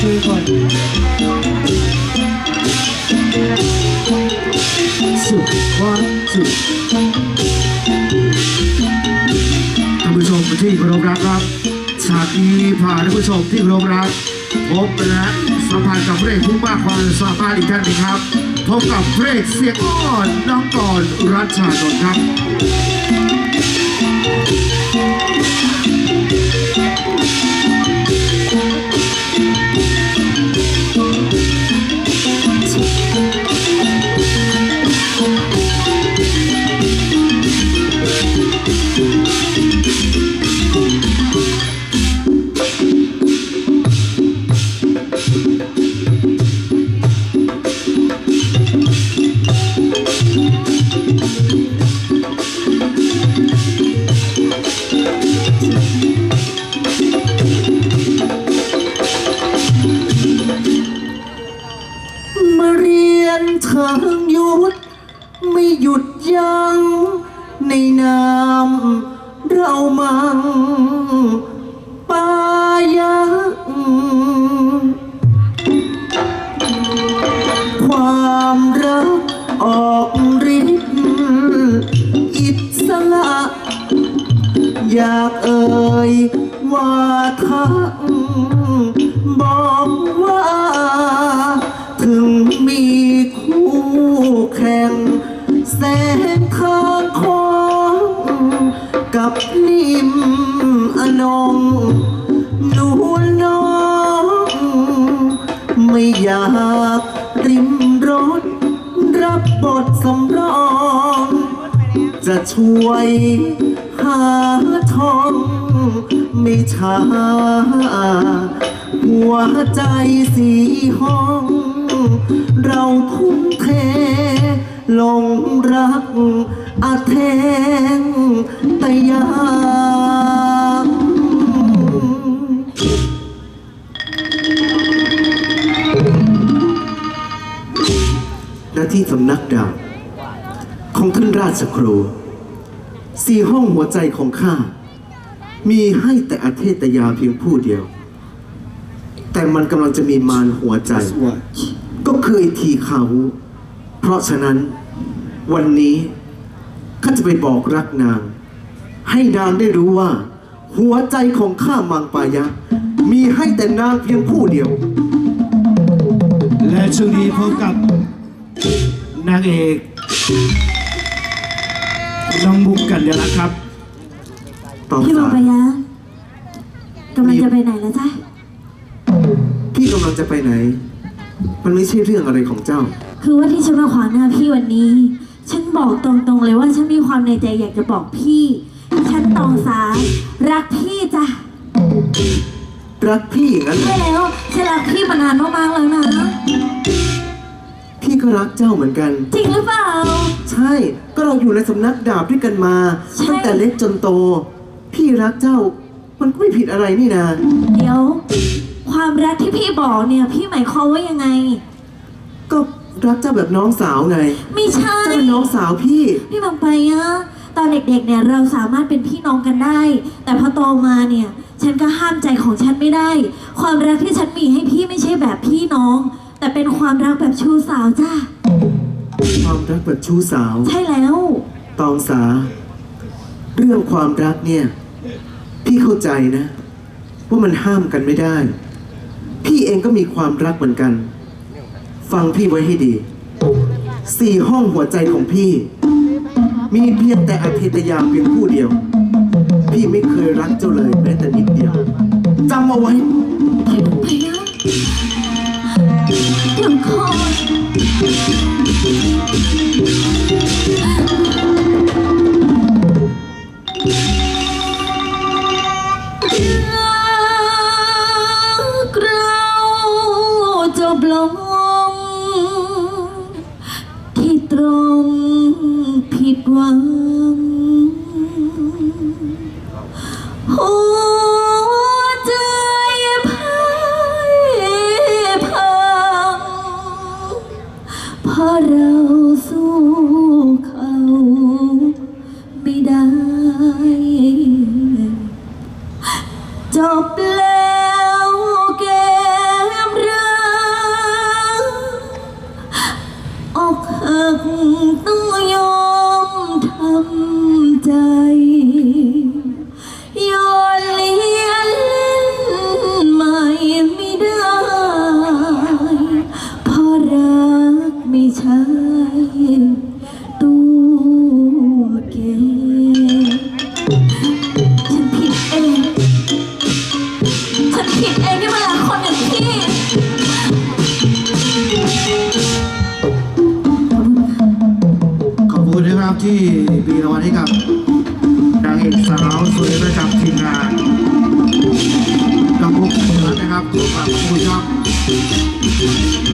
ช่วยก่อนสู้วันสู้ท่านผู้ชมที่เคารพรักครับฉากนี้พาท่านผู้ชมที่เคารพรักพบและ สัมผันกับเพลงผู้มากความสามารถอีกท่านหนึงครับพบกับเพลงเสียงอ่อนน้องก่อนรัชชานนท์ครับ มาเรียนทางยุทธไม่หยุดยั้งในนามเรามัง ยว่าทักบอกว่า ถึงมีคู่แข่ง แสงข้างของกับนิ่มอนงนวลน้อง ไม่อยากริมรถ รับบทสำรอง จะช่วยหาทอง ไม่ช้า หัวใจสีห้อง เราทุ่มเทลงรักอาแทงตะยางหน้าที่สำนักดาบของท่านราชครู สี่ห้องหัวใจของข้า มีให้แต่อาเทตยาเพียงผู้เดียว แต่มันกำลังจะมีมารหัวใจ ก็คือไอทีเขา เพราะฉะนั้นวันนี้ข้าจะไปบอกรักนาง ให้นางได้รู้ว่า หัวใจของข้ามังปายะ มีให้แต่นางเพียงผู้เดียว และช่วงนี้พบกับนางเอกน้องมุกกันเดลักษณ์ครับ ตองพี่บอสากไปยะกำลังจะไปไหนแล้วจ๊ะพี่กำลังจะไปไหน มันไม่ใช่เรื่องอะไรของเจ้า คือว่าที่ฉันมาขวางหน้าพี่วันนี้ ฉันบอกตรงๆเลยว่าฉันมีความในใจอยากจะบอกพี่ ฉันตองสา รักพี่จ้ะรักพี่อย่างนั้นเหรใช่อแล้วฉันรักพี่มานานมากๆแล้วนะ พี่ก็รักเจ้าเหมือนกัน จริงหรือเปล่า ใช่ ก็เราอยู่ในสำนักดาบด้วยกันมา ใช่ ตั้งแต่เล็กจนโต พี่รักเจ้า มันก็ไม่ผิดอะไรนี่นา เดี๋ยว ความรักที่พี่บอกเนี่ย พี่หมายความว่ายังไง ก็รักเจ้าแบบน้องสาวไง ไม่ใช่ เจ้าเป็นน้องสาวพี่ พี่บังไปอะตอนเด็กๆเนี่ยเราสามารถเป็นพี่น้องกันได้ แต่พอโตมาเนี่ย ฉันก็ห้ามใจของฉันไม่ได้ ความรักที่ฉันมีให้พี่ไม่ใช่แบบพี่น้อง แต่เป็นความรักแบบชู้สาวจ้าความรักแบบชู้สาว ใช่แล้ว ตองสา เรื่องความรักเนี่ย พี่เข้าใจนะว่ามันห้ามกันไม่ได้ พี่เองก็มีความรักเหมือนกัน ฟังพี่ไว้ให้ดี สี่ห้องหัวใจของพี่ มีเพียงแต่อาเทตยาเพียงผู้เดียว พี่ไม่เคยรักเจ้าเลยแม้แต่นิดเดียวจำเอาไว้ไปนะเดี๋ยวก่อ หั นะครับที่มีรางวัลให้กับนางเอกสาวสวยประจำทีมงานกับพวกเพื่อนนะครับขอบคุณครับ